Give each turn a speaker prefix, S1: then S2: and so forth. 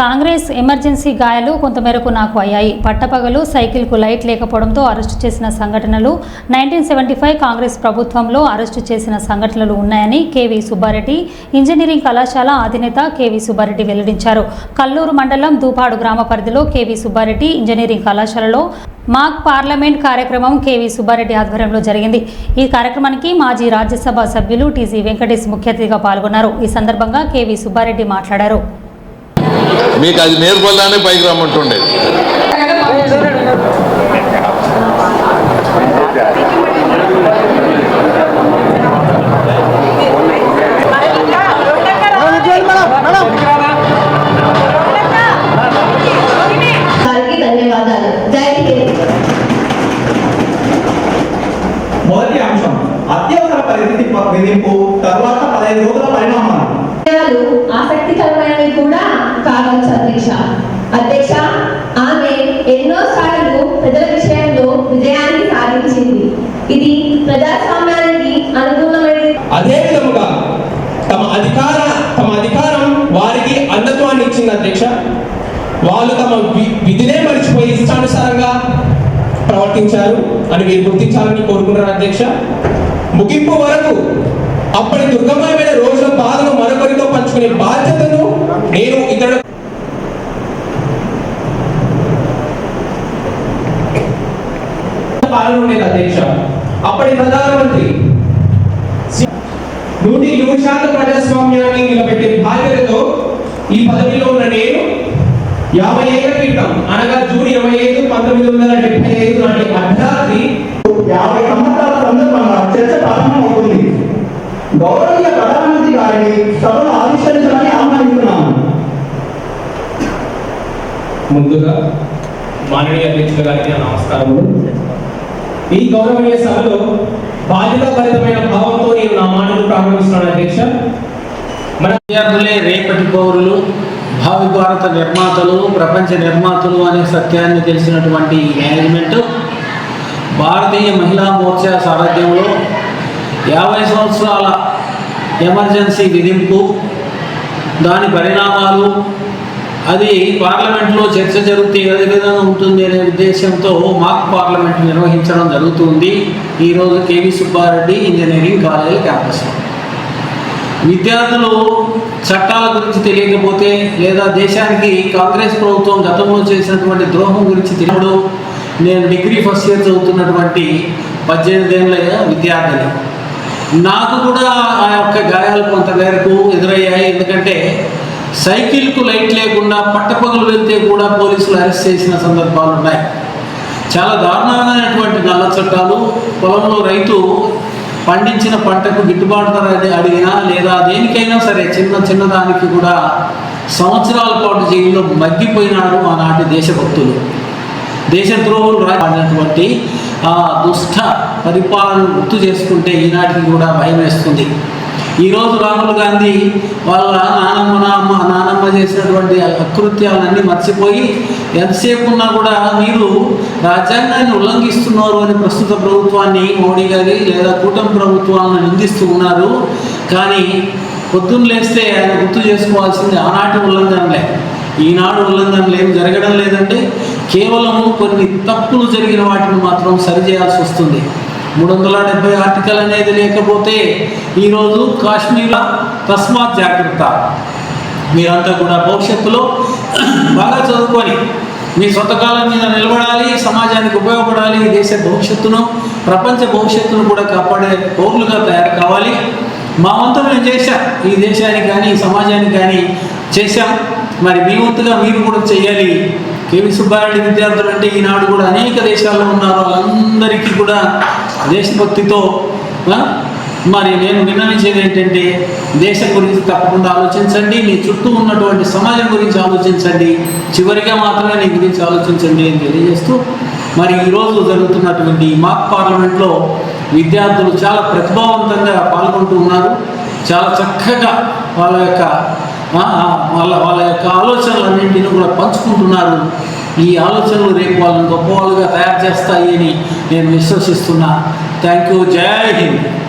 S1: Congress emergency గాయాలు కొంతమేరకు నాకు అయ్యాయి. పట్టపగలు సైకిల్కు లైట్ లేకపోవడంతో అరెస్టు చేసిన సంఘటనలు నైన్టీన్ సెవెంటీ ఫైవ్ కాంగ్రెస్ ప్రభుత్వంలో అరెస్టు చేసిన సంఘటనలు ఉన్నాయని కేవీ సుబ్బారెడ్డి ఇంజనీరింగ్ కళాశాల అధినేత కేవీ సుబ్బారెడ్డి వెల్లడించారు. కల్లూరు మండలం దూపాడు గ్రామ పరిధిలో కేవీ సుబ్బారెడ్డి ఇంజనీరింగ్ కళాశాలలో మాక్ పార్లమెంట్ కార్యక్రమం కేవీ సుబ్బారెడ్డి ఆధ్వర్యంలో జరిగింది. ఈ కార్యక్రమానికి మాజీ రాజ్యసభ సభ్యులు టీజీ వెంకటేష్ ముఖ్య అతిథిగా పాల్గొన్నారు. ఈ సందర్భంగా కేవీ సుబ్బారెడ్డి మాట్లాడారు.
S2: మీకు అది నేర్పల్లానే పైకి రమ్మంటుండేది
S3: మొదటి అంశం అత్యవసర పరిస్థితి విధింపు తర్వాత పదహైదు రోజుల పరిణామాలు.
S4: ఆసక్తికరమైనవి కూడా కావచ్చు అధ్యక్ష అధ్యక్ష ఆమె ఎన్నో సార్లు ప్రజల విషయంలో విజయాన్ని సాధించింది. ఇది ప్రజాస్వామ్యానికి అనుకూలమైనది
S3: అదే విధముగా తమ అధికార తమ అధికారం వారికి అంధత్వాన్ని ఇచ్చింది అధ్యక్ష. వాళ్ళు తమ విధినే మర్చిపోయి ఇష్టానుసారంగా ప్రవర్తించారు అని మీరు గుర్తించాలని కోరుకుంటున్నారు అధ్యక్ష. ముగింపు వరకు అప్పటి దుర్గమయమైన రోజుల బాధను మరొకరితో పంచుకునే బాధ్యతను నేను ఇక్కడ పాలన ఉండేది అధ్యక్ష. అప్పటి ప్రధానమంత్రి నూటి ఇరవై శాతం ప్రజాస్వామ్యాన్ని నిలబెట్టే బాధ్యతతో ఈ పదవిలో ఉన్న నేను యాభై ఏళ్ళ క్రితం అనగా జూన్ ఇరవై ఐదు పంతొమ్మిది వందల డెబ్బై ఐదు నాటి అర్ధరాత్రి
S5: యాభై సంవత్సరాల సందర్భంగా చర్చ ప్రారంభమవుతుంది. గౌరవీయ ప్రధానమంత్రి గారిని సభను ఆవిష్కరించమని ఆహ్వానిస్తున్నాము.
S3: ముందుగా మాననీయ అధ్యక్షుల గారికి నమస్కారములు ఈ గౌరవనీయ సభలో బాధ్యతాభరితమైన భావంతో నేను నా మాటలు ప్రారంభిస్తున్నాను అధ్యక్ష. మన
S6: విద్యార్థులే రేపటి పౌరులు భావి భారత నిర్మాతలు ప్రపంచ నిర్మాతలు అనే సత్యాన్ని తెలిసినటువంటి మేనేజ్మెంట్ భారతీయ మహిళా మోర్చా సారథ్యంలో యాభై సంవత్సరాల ఎమర్జెన్సీ విధింపు దాని పరిణామాలు అది పార్లమెంట్లో చర్చ జరిగితే ఏ విధంగా ఉంటుంది అనే ఉద్దేశంతో మాక్ పార్లమెంట్ నిర్వహించడం జరుగుతుంది. ఈరోజు కేవీ సుబ్బారెడ్డి ఇంజనీరింగ్ కాలేజ్ క్యాంపస్లో విద్యార్థులు చట్టాల గురించి తెలియకపోతే లేదా దేశానికి కాంగ్రెస్ ప్రభుత్వం గతంలో చేసినటువంటి ద్రోహం గురించి తెలియడు. నేను డిగ్రీ ఫస్ట్ ఇయర్ చదువుతున్నటువంటి పద్దెనిమిది ఏళ్ళ విద్యార్థిని. నాకు కూడా ఆ యొక్క గాయాలు కొంతమేరకు ఎదురయ్యాయి. ఎందుకంటే సైకిల్కు లైట్ లేకుండా పట్టపగలు వెళ్తే కూడా పోలీసులు అరెస్ట్ చేసిన సందర్భాలు ఉన్నాయి. చాలా దారుణమైనటువంటి నల్ల చట్టాలు. పొలంలో రైతు పండించిన పంటకు గిట్టుబాటు ధర అడిగినా లేదా దేనికైనా సరే చిన్న చిన్నదానికి కూడా సంవత్సరాల పాటు జైల్లో మగ్గిపోయినారు ఆనాటి దేశభక్తులు. దేశద్రోహులు రాటువంటి ఆ దుష్ట పరిపాలన గుర్తు చేసుకుంటే ఈనాటికి కూడా భయం వేస్తుంది. ఈరోజు రాహుల్ గాంధీ వాళ్ళ నానమ్మ నాన్న నానమ్మ చేసినటువంటి అకృత్యాలన్నీ మర్చిపోయి ఎంతసేపు ఉన్నా కూడా మీరు రాజ్యాంగాన్ని ఉల్లంఘిస్తున్నారు అని ప్రస్తుత ప్రభుత్వాన్ని మోడీ గారి లేదా కూటమి ప్రభుత్వాలను నిందిస్తూ ఉన్నారు. కానీ పొద్దున్న లేస్తే ఆయన గుర్తు చేసుకోవాల్సింది ఆనాటి ఉల్లంఘనలే. ఈనాడు ఉల్లంఘనలు ఏం జరగడం లేదంటే కేవలం కొన్ని తప్పులు జరిగిన వాటిని మాత్రం సరిచేయాల్సి వస్తుంది. మూడు వందల డెబ్బై ఆర్టికల్ అనేది లేకపోతే ఈరోజు కాశ్మీర్లో తస్మాత్ జాగ్రత్త. మీరంతా కూడా భవిష్యత్తులో బాగా చదువుకొని మీ స్వతకాలం మీద నిలబడాలి సమాజానికి ఉపయోగపడాలి దేశ భవిష్యత్తును ప్రపంచ భవిష్యత్తును కూడా కాపాడే పౌరులుగా తయారు కావాలి. మా వంతు మేము చేశాం. ఈ దేశానికి కానీ సమాజానికి కానీ చేశాం. మరి మీ వంతుగా మీరు కూడా చేయాలి. కేవి సుబ్బారెడ్డి విద్యార్థులు అంటే ఈనాడు కూడా అనేక దేశాల్లో ఉన్నారు వాళ్ళందరికీ కూడా దేశభక్తితో మరి నేను విన్నవించేది ఏంటంటే దేశం గురించి తప్పకుండా ఆలోచించండి మీ చుట్టూ ఉన్నటువంటి సమాజం గురించి ఆలోచించండి చివరిగా మాత్రమే నీ గురించి ఆలోచించండి అని తెలియజేస్తూ మరి ఈరోజు జరుగుతున్నటువంటి మాక్ పార్లమెంట్లో విద్యార్థులు చాలా ప్రతిభావంతంగా పాల్గొంటూ ఉన్నారు. చాలా చక్కగా వాళ్ళ యొక్క వాళ్ళ వాళ్ళ యొక్క ఆలోచనలన్నింటినీ కూడా పంచుకుంటున్నారు. ఈ ఆలోచనలు రేపు వాళ్ళని గొప్ప వాళ్ళుగా తయారు చేస్తాయి అని నేను విశ్వసిస్తున్నా. థ్యాంక్ యూ జై హింద్.